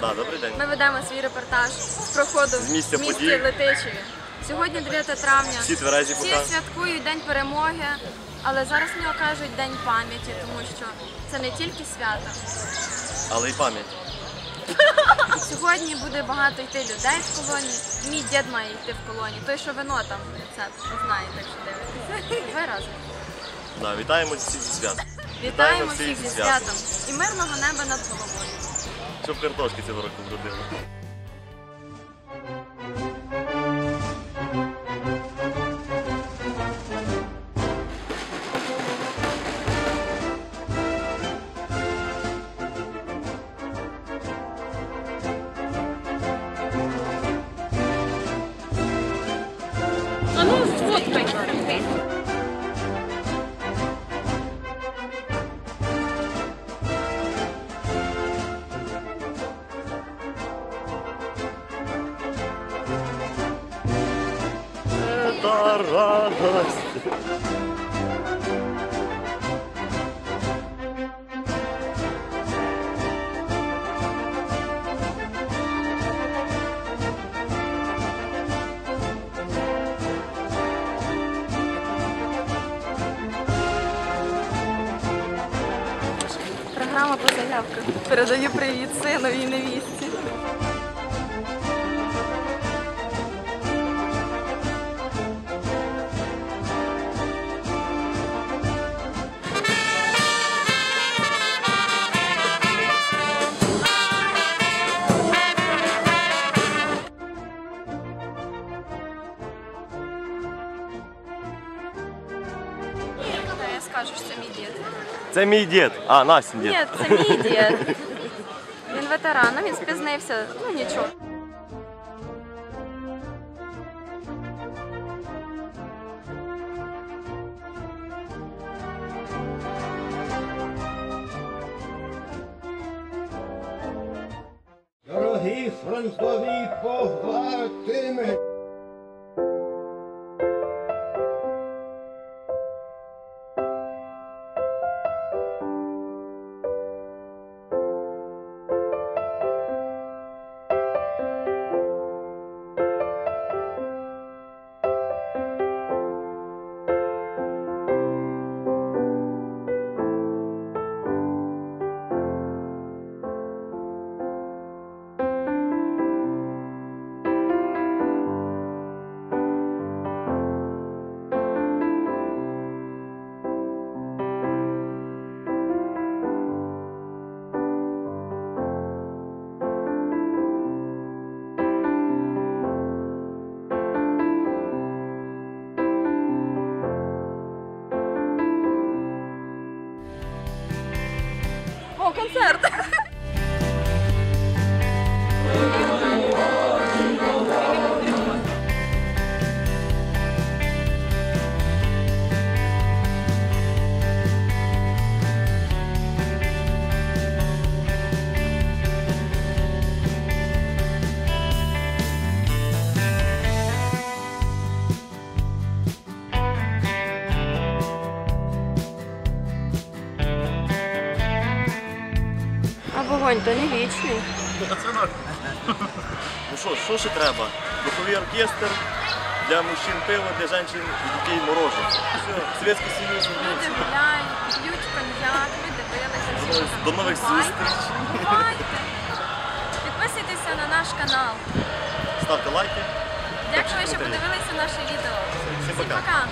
Да, добрий день. Ми ведемо свій репортаж з проходу місця в місті подій. Летичеві. Сьогодні 9 травня. Всі тверезі Всі поки. святкують День перемоги, але зараз не окажуть День пам'яті, тому що це не тільки свято. Але й пам'ять. Сьогодні буде багато йти людей в колоні. Мій дід має йти в колоні. Той, що вино там не знає, так що дивитися. Ви разом. Да, вітаємо всіх зі свят. Вітаємо всіх зі святом і мирного неба над головою. Щоб картошки цього року вродили. Та радость. Програма по заявках. Передаю привіт синові і невістці. Що це мій дід. Це мій дід. А, Настін дід. Ні, це мій дід. Він ветеран, ну він спізнився, ну нічого. Дорогі фронтові побратими! ao concerto. Вогонь то не вічний. Ну що, що ще треба? Духовий оркестр, для мужчин пиво, для жінок і дітей мороженое. Все, Совєтський Союз. Люди гуляють, п'ють коньяк, ми дивилися. До нових Бувайте, зустріч. Підписуйтеся на наш канал. Ставте лайки. Дякую, що подивилися наше відео. Всім пока.